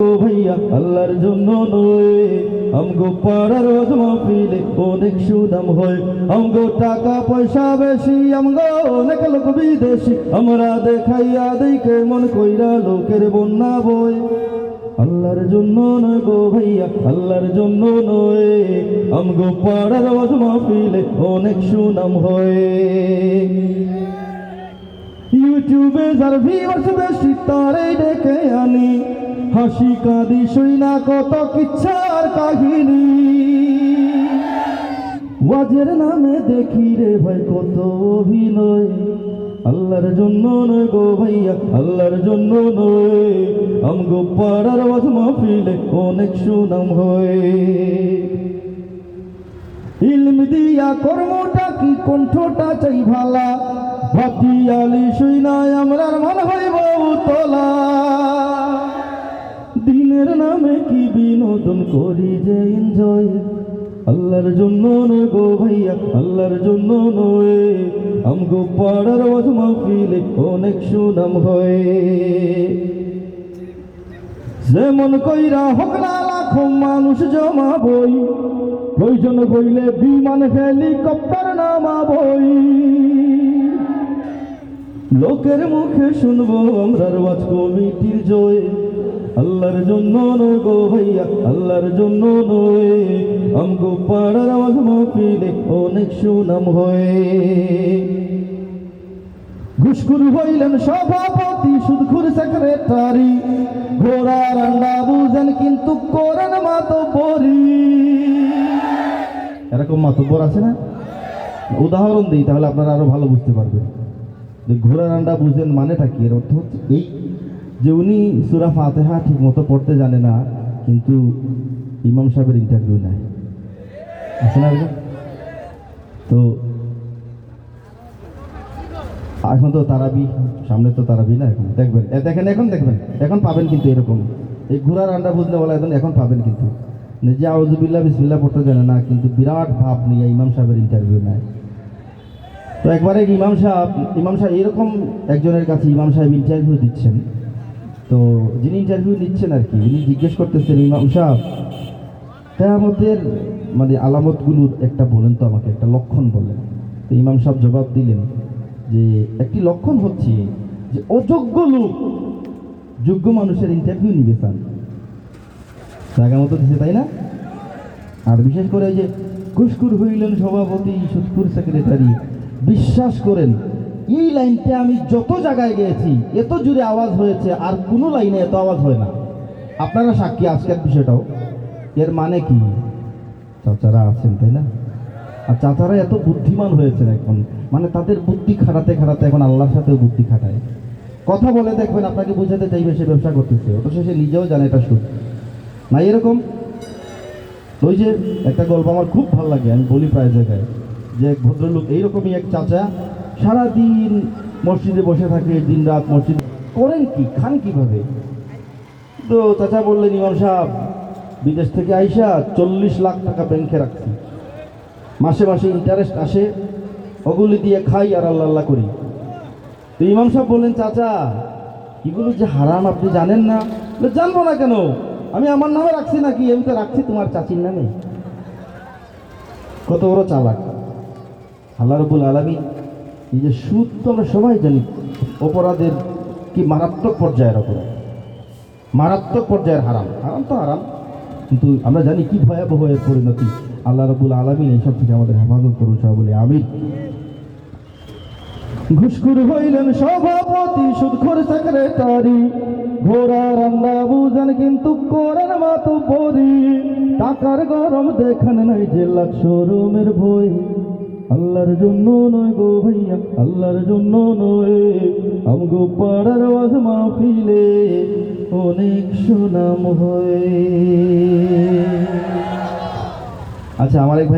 ভাইয়া, আল্লাহর জন্য নয়। আমগো পাড়ার রোজ মাহফিলে অনেক সুনাম হয়। আমগো টাকা পয়সা বেশি, আমগো অনেক লোক বিদেশি। আমরা দেখাইয়া দেখে মন কইরা লোকের বন্যা বই আল্লাহর জন্য নয় গো ভাইয়া, আল্লাহর জন্য নয়। আমগো পাড়ার রোজ মাহফিলে অনেক সুনাম হয়। ইউটিউবে যার ভিউয়ার্স বেশি তারাই ডেকে আনি। হাসি কাঁদি, শুই না কত কিচ্ছার কাহিনী। ওয়াজের নামে দেখি রে ভাই, কত অভিনয়। আল্লাহর জন্য নয় গো ভাইয়া, আল্লাহর জন্য নয়। আমগো পাড়ার ওয়াজ মাহফিলে অনেক সুনাম হয়। ইলম দিয়া কর্মটা কি কণ্ঠটা চাই ভালা? ভাতি আলি শুই নাই, আমরার মন হইব তোলা দিনের নামে কি বিনোদন করি যে এনজয় আল্লাহর জন্য নয় গো ভাইয়া, আল্লাহর জন্য নয়। আমগো পাড়ার ওয়াজ মাহফিলে অনেক সুনাম হয়। যেমন কইরা হোক না লাখো মানুষ জমা বই, প্রয়োজন হইলে বিমান হেলিকপ্টার নামাবই লোকের মুখে শুনব আমরার ওয়াজ কমিটির জয়। আল্লাহর জন্য নয় গো ভাইয়া, আল্লাহর জন্য নয়। আমগো পাড়ার আওয়াজ মাহফিলে অনেক সুনাম হয়। ঘুষখুর হইলেন সভাপতি, সুদখুর সেক্রেটারি। ঘোড়া রান্না বুঝেন কিন্তু করেন মাতবরি এরকম মাতব্বর আছে না? উদাহরণ দিই, তাহলে আপনারা আরও ভালো বুঝতে পারবেন। যে ঘোড়া রান্না বুঝেন মানেটা কি? এর অর্থ হচ্ছে এই যে উনি সুরা ফাতেহা ঠিক মতো পড়তে জানে না, কিন্তু ইমাম সাহেবের ইন্টারভিউ নেয়। আছে না তো এখন তো তারাবি, সামনে তো তারাবি না এখন? দেখবেন দেখেন, এখন দেখবেন, এখন পাবেন কিন্তু এরকম। এই ঘোড়ার আন্ডা বুঝলে বলা এখন এখন পাবেন কিন্তু। যে আউজুবিল্লাহ বিসমিল্লাহ পড়তে জানে না, কিন্তু বিরাট ভাব নিয়ে ইমাম সাহেবের ইন্টারভিউ নেয়। তো একবারে ইমাম সাহেব ইমাম সাহেব এরকম একজনের কাছে ইমাম সাহেব ইন্টারভিউ দিচ্ছেন। তো যিনি ইন্টারভিউ নিচ্ছেন আর কি উনি জিজ্ঞেস করতেছেন ইমাম সাহেব কেয়ামতের মানে আলামতগুলোর একটা বলেন তো আমাকে, একটা লক্ষণ বলেন। তো ইমাম সাহেব জবাব দিলেন যে, একটি লক্ষণ হচ্ছে যে অযোগ্য লোক যোগ্য মানুষের ইন্টারভিউ নিবে চান জায়গা মতো দিছে, তাই না? আর বিশেষ করে যে ঘুষখুর হইলেন সভাপতি সুৎকুর সেক্রেটারি বিশ্বাস করেন, এই লাইনটা আমি যত জায়গায় গিয়েছি, এত জুড়ে আওয়াজ হয়েছে, আর কোনো লাইনে এত আওয়াজ হয় না। আপনারা সাক্ষী আজকের বিষয়টাও। এর মানে কি? চাচারা আছেন, তাই না? আর চাচারা এত বুদ্ধিমান হয়েছেন এখন। মানে তাদের বুদ্ধি খাটাতে খাটাতে এখন আল্লাহর সাথেও বুদ্ধি খাটায়। কথা বলে দেখবেন, আপনাকে বোঝাতে চাইবে সে ব্যবসা করতেছে। অথচ সে নিজেও জানে এটা সুদ না, এরকম? ওই যে একটা গল্প আমার খুব ভালো লাগে, আমি বলি প্রায় জায়গায়। যে ভদ্রলোক এইরকমই এক চাচা, সারাদিন মসজিদে বসে থাকে দিন রাত মসজিদ। করেন কি? খান কীভাবে? তো চাচা বললেন, ইমাম সাহেব, বিদেশ থেকে আইসা চল্লিশ লাখ টাকা ব্যাংকে রাখছি। মাসে মাসে ইন্টারেস্ট আসে, ওগুলি দিয়ে খাই আর আল্লাহ আল্লাহ করি। তো ইমাম সাহেব বললেন, চাচা, এগুলো যে হারাম আপনি জানেন না? জানব না কেন? আমি আমার নামে রাখছি নাকি? আমি তো রাখছি তোমার চাচির নামে। কত বড় চালাক। আল্লাহ রবুল আলমী এই যে সুদ তো আমরা সবাই জানি, অপরাধের কি মারাত্মক পর্যায়ের অপরাধ? মারাত্মক পর্যায়ের হারাম। হারাম তো হারাম, কিন্তু আমরা জানি কি ভয়াবহ এর পরিণতি। আল্লাহ রবুল আলমিন এইসব থেকে আমাদের হেফাজত করুন সব বলে আমির ঘুষখুর হইলেন সভাপতি, সুদখোর সেক্রেটারি। ঘোড়া রান্না বুঝেন কিন্তু করেন মাতো পরি টাকার গরম দেখেন নাই যে লাখ শোরুমের ভয় আল্লাহর জন্য নয় গো ভাইয়া, আল্লাহর জন্য নয়। আমগো পাড়ার ওয়াজ মাহফিলে অনেক সুনাম হয়। আচ্ছা আমার এক ভাই